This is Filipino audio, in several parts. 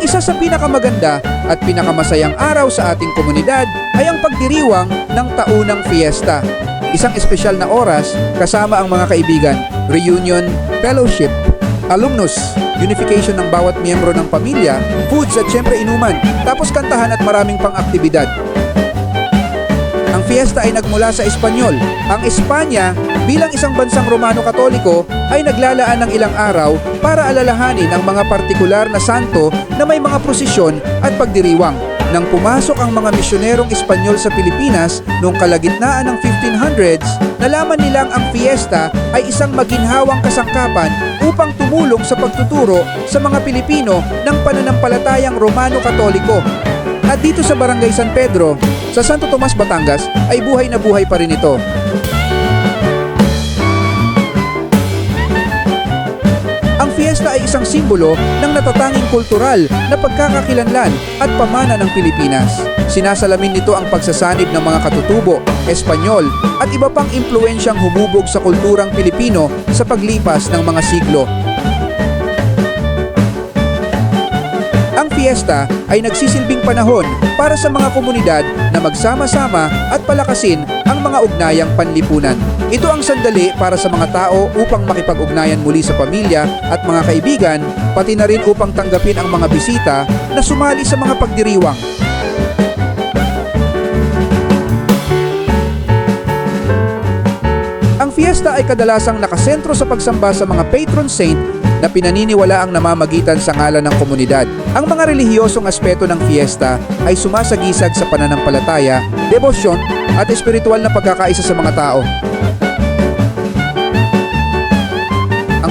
Ang isa sa pinakamaganda at pinakamasayang araw sa ating komunidad ay ang pagdiriwang ng taunang fiesta. Isang espesyal na oras kasama ang mga kaibigan, reunion, fellowship, alumnus, unification ng bawat miyembro ng pamilya, foods at syempre inuman, tapos kantahan at maraming pang aktibidad. Fiesta ay nagmula sa Espanyol. Ang Espanya, bilang isang bansang Romano-Katoliko, ay naglalaan ng ilang araw para alalahanin ang mga partikular na santo na may mga prosesyon at pagdiriwang. Nang pumasok ang mga misyonerong Espanyol sa Pilipinas noong kalagitnaan ng 1500s, nalaman nilang ang fiesta ay isang maginhawang kasangkapan upang tumulong sa pagtuturo sa mga Pilipino ng pananampalatayang Romano-Katoliko. At dito sa Barangay San Pedro, sa Santo Tomas, Batangas, ay buhay na buhay pa rin ito. Ang fiesta ay isang simbolo ng natatanging kultural na pagkakakilanlan at pamana ng Pilipinas. Sinasalamin nito ang pagsasanib ng mga katutubo, Espanyol at iba pang impluensyang humubog sa kulturang Pilipino sa paglipas ng mga siglo. Fiesta ay nagsisilbing panahon para sa mga komunidad na magsama-sama at palakasin ang mga ugnayang panlipunan. Ito ang sandali para sa mga tao upang makipag-ugnayan muli sa pamilya at mga kaibigan, pati na rin upang tanggapin ang mga bisita na sumali sa mga pagdiriwang. Fiesta ay kadalasang nakasentro sa pagsamba sa mga patron saint na pinaniniwala ang namamagitan sa ngalan ng komunidad. Ang mga relihiyosong aspeto ng fiesta ay sumasagisag sa pananampalataya, debosyon at espiritual na pagkakaisa sa mga tao.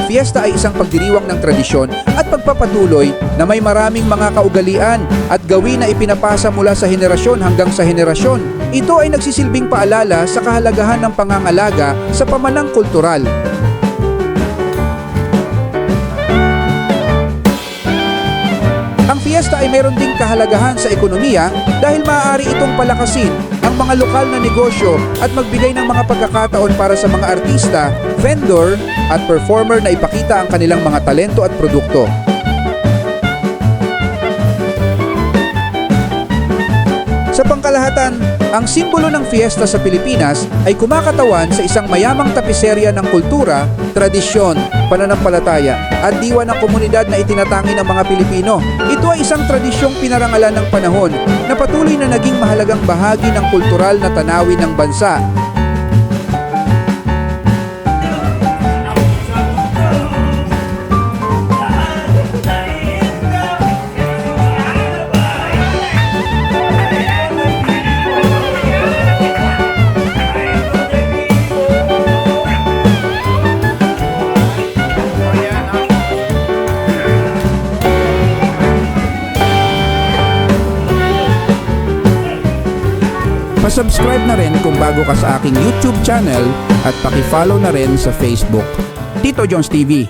Fiesta ay isang pagdiriwang ng tradisyon at pagpapatuloy na may maraming mga kaugalian at gawin na ipinapasa mula sa henerasyon hanggang sa henerasyon. Ito ay nagsisilbing paalala sa kahalagahan ng pangangalaga sa pamanang kultural. Fiesta ay mayroon ding kahalagahan sa ekonomiya dahil maaari itong palakasin ang mga lokal na negosyo at magbigay ng mga pagkakataon para sa mga artista, vendor at performer na ipakita ang kanilang mga talento at produkto. Sa pangkalahatan, ang simbolo ng fiesta sa Pilipinas ay kumakatawan sa isang mayamang tapiserya ng kultura, tradisyon, pananampalataya at diwa ng komunidad na itinatangi ng mga Pilipino. Ito ay isang tradisyong pinarangalan ng panahon na patuloy na naging mahalagang bahagi ng kultural na tanawin ng bansa. Pasubscribe na rin kung bago ka sa aking YouTube channel at paki-follow na rin sa Facebook. Tito Jones TV.